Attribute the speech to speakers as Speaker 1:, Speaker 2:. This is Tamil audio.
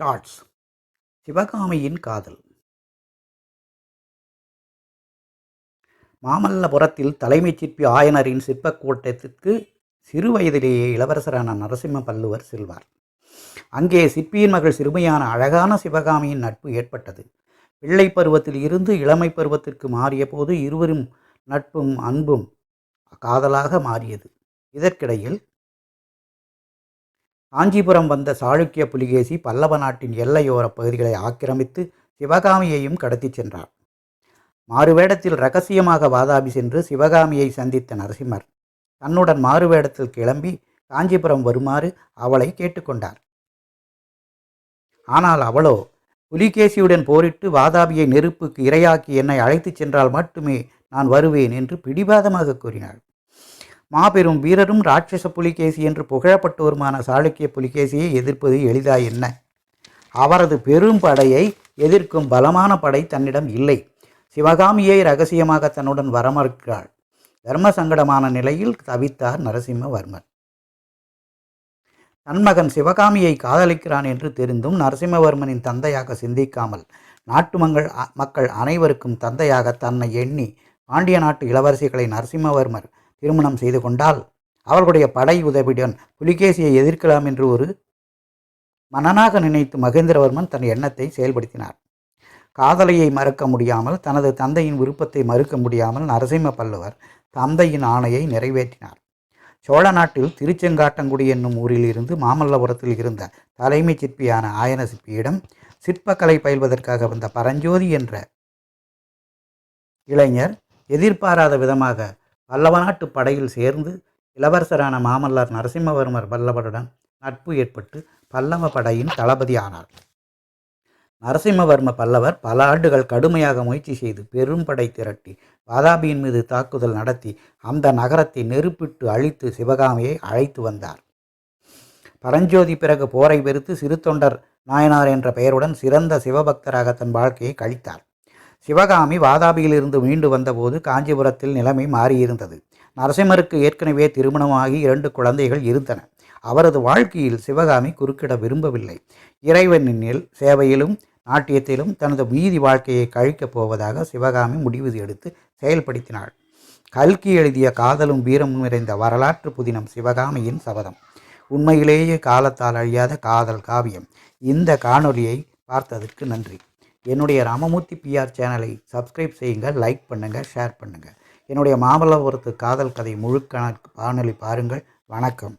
Speaker 1: ஷார்ட்ஸ். சிவகாமியின் காதல். மாமல்லபுரத்தில் தலைமைச் சிற்பி ஆயனரின் சிற்பக்கூட்டத்திற்கு சிறு வயதிலேயே இளவரசரான நரசிம்ம பல்லுவர் செல்வார். அங்கே சிற்பியின் மகள் சிறுமியான அழகான சிவகாமியின் நட்பு ஏற்பட்டது. பிள்ளை பருவத்தில் இருந்து இளமை பருவத்திற்கு மாறிய போது இருவரும் நட்பும் அன்பும் காதலாக மாறியது. இதற்கிடையில் காஞ்சிபுரம் வந்த சாளுக்கிய புலிகேசி பல்லவ நாட்டின் எல்லையோர பகுதிகளை ஆக்கிரமித்து சிவகாமியையும் கடத்திச் சென்றார். மாறுவேடத்தில் ரகசியமாக வாதாபி சென்று சிவகாமியை சந்தித்த நரசிம்மர் தன்னுடன் மாறுவேடத்தில் கிளம்பி காஞ்சிபுரம் வருமாறு அவளை கேட்டுக்கொண்டார். ஆனால் அவளோ புலிகேசியுடன் போரிட்டு வாதாபியை நெருப்புக்கு இரையாக்கி என்னை அழைத்துச் சென்றால் மட்டுமே நான் வருவேன் என்று பிடிவாதமாக கூறினாள். மாபெரும் வீரரும் ராட்சச புலிகேசி என்று புகழப்பட்டோருமான சாளுக்கிய புலிகேசியை எதிர்ப்பது எளிதா என்ன? அவரது பெரும் படையை எதிர்க்கும் பலமான படை தன்னிடம் இல்லை. சிவகாமியை ரகசியமாக தன்னுடன் வரமறுக்கிறாள். தர்ம சங்கடமான நிலையில் தவித்தார் நரசிம்மவர்மர் தன்மகன் சிவகாமியை காதலிக்கிறான் என்று தெரிந்தும் நரசிம்மவர்மனின் தந்தையாக சிந்திக்காமல் நாட்டு மங்கள் மக்கள் அனைவருக்கும் தந்தையாக தன்னை எண்ணி பாண்டிய நாட்டு இளவரசிகளை நரசிம்மவர்மர் திருமணம் செய்து கொண்டால் அவர்களுடைய படை உதவியுடன் புலிகேசியை எதிர்க்கலாம் என்று ஒரு மனனாக நினைத்து மகேந்திரவர்மன் தன் எண்ணத்தை செயல்படுத்தினார். காதலையை மறுக்க முடியாமல் தனது தந்தையின் விருப்பத்தை மறுக்க முடியாமல் நரசிம்ம பல்லவர் தந்தையின் ஆணையை நிறைவேற்றினார். சோழ நாட்டில் திருச்செங்காட்டங்குடி என்னும் ஊரில் இருந்து மாமல்லபுரத்தில் இருந்த தலைமைச் சிற்பியான ஆயன சிற்பியிடம் சிற்பக்கலை பயில்வதற்காக வந்த பரஞ்சோதி என்ற இளைஞர் எதிர்பாராத விதமாக பல்லவ நாட்டு படையில் சேர்ந்து இளவரசரான மாமல்லர் நரசிம்மவர்மர் பல்லவருடன் நட்பு ஏற்பட்டு பல்லவ படையின் தளபதி ஆனார். நரசிம்மவர்ம பல்லவர் பல ஆண்டுகள் கடுமையாக முயற்சி செய்து பெரும் படை திரட்டி வாதாபியின் மீது தாக்குதல் நடத்தி அந்த நகரத்தை நெருப்பிட்டு அழித்து சிவகாமியை அழைத்து வந்தார். பரஞ்சோதி பிறகு போரை வெறுத்து சிறு தொண்டர் நாயனார் என்ற பெயருடன் சிறந்த சிவபக்தராக தன் வாழ்க்கையை கழித்தார். சிவகாமி வாதாபியிலிருந்து மீண்டு வந்தபோது காஞ்சிபுரத்தில் நிலைமை மாறியிருந்தது. நரசிம்மருக்கு ஏற்கனவே திருமணமாகி இரண்டு குழந்தைகள் இருந்தன. அவரது வாழ்க்கையில் சிவகாமி குறுக்கிட விரும்பவில்லை. இறைவனில் சேவையிலும் நாட்டியத்திலும் தனது மீதி வாழ்க்கையை கழிக்கப் போவதாக சிவகாமி முடிவு எடுத்து செயல்படுத்தினாள். கல்கி எழுதிய காதலும் வீரமும் நிறைந்த வரலாற்று புதினம் சிவகாமியின் சபதம். உண்மையிலேயே காலத்தால் அழியாத காதல் காவியம். இந்த காணொலியை பார்த்ததற்கு நன்றி. என்னுடைய ராமமூர்த்தி பிஆர் சேனலை சப்ஸ்கிரைப் செய்யுங்கள் லைக் பண்ணுங்கள் ஷேர் பண்ணுங்கள் என்னுடைய மாமல்லபுரத்து காதல் கதை முழுக்க வானொலி பாருங்கள். வணக்கம்.